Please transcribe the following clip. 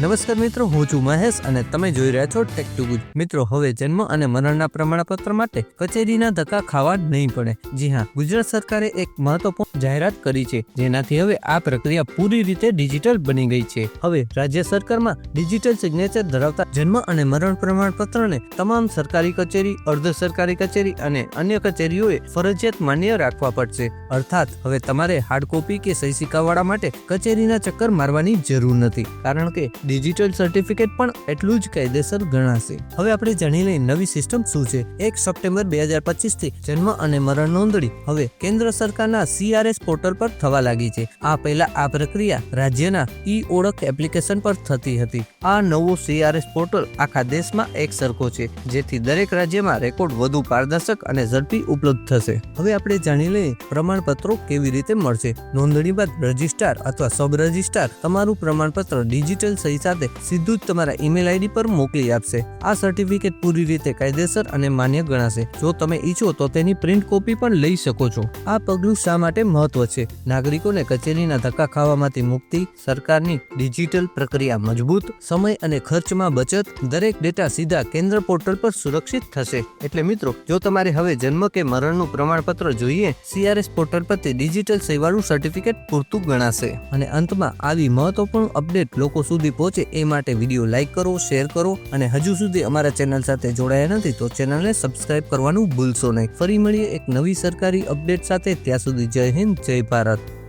નમસ્કાર મિત્રો, હું છું મહેશ અને તમે જોઈ રહ્યા છો ટેક ટુ ગુજ મિત્રો, હવે જન્મ અને મરણના પ્રમાણપત્ર માટે કચેરીના ધક્કા ખાવા નહીં પડે. જી હા, ગુજરાત સરકારે એક મહત્વપૂર્ણ જાહેરાત કરી છે. જેનાથી હવે આ પ્રક્રિયા પૂરી રીતે ડિજિટલ બની ગઈ છે. હવે રાજ્ય સરકારમાં ડિજિટલ સિગ્નેચર ધરાવતા જન્મ અને મરણ પ્રમાણપત્રને તમામ સરકારી કચેરી, અર્ધ સરકારી કચેરી અને અન્ય કચેરીઓએ ફરજિયાત માન્ય રાખવા પડશે. અર્થાત, હવે તમારે હાર્ડ કોપી કે સહી સિક્કાવાળા માટે કચેરીના ચક્કર મારવાની જરૂર નથી. કારણ કે ડિજિટલ સર્ટિફિકેટ પણ એટલું જ કાયદેસર ગણાશે. હવે આપણે જાણી લઈએ નવી સિસ્ટમ શું છે. એક સપ્ટેમ્બર બે હજાર પચીસથી જન્મ અને મરણ નોંધણી. હવે કેન્દ્ર સરકારના સીઆરએસ પોર્ટલ પર થવા લાગી છે. આ પહેલા આ પ્રક્રિયા રાજ્યના ઈ ઓળખ એપ્લિકેશન પર થતી હતી. આ નવો સીઆરએસ પોર્ટલ આખા દેશમાં એક સરખો છે, જેથી દરેક રાજ્યમાં રેકોર્ડ વધુ પારદર્શક અને ઝડપી ઉપલબ્ધ થશે. હવે આપણે જાણી લઈએ પ્રમાણપત્રો કેવી રીતે મળશે. નોંધણી બાદ રજિસ્ટ્રાર અથવા સબ રજિસ્ટ્રાર તમારું પ્રમાણપત્ર ડિજિટલ સહી સાથે સીધું જ તમારા ઈમેલ આઈડી પર મોકલી આપશે. આ સર્ટિફિકેટ પૂરી રીતે કાયદેસર અને માન્ય ગણાશે. જો તમે ઈચ્છો તો તેની પ્રિન્ટ કોપી પણ લઈ શકો છો. આ પગલું શા માટે મહત્વ છે. નાગરિકોને કચેરીના ધક્કા ખાવામાંથી મુક્તિ, સરકારની ડિજિટલ પ્રક્રિયા મજબૂત, સમય અને ખર્ચમાં બચત, દરેક ડેટા સીધા કેન્દ્ર પોર્ટલ પર સુરક્ષિત થશે. એટલે મિત્રો, જો તમારે હવે જન્મ કે મરણનું પ્રમાણપત્ર જોઈએ, સીઆરએસ પોર્ટલ પરથી ડિજિટલ સેવાનું સર્ટિફિકેટ પૂરતું ગણાશે. અને અંતમાં, આવી મહત્વપૂર્ણ અપડેટ લોકો સુધી પહોંચે એ માટે વીડિયો લાઈક કરો, શેર કરો અને હજુ સુધી અમારા ચેનલ સાથે જોડાયા નથી તો ચેનલને સબસ્ક્રાઇબ કરવાનું ભૂલશો નહીં. ફરી મળીએ એક નવી સરકારી અપડેટ સાથે. ત્યાં સુધી જય હિન્દ જય ભારત.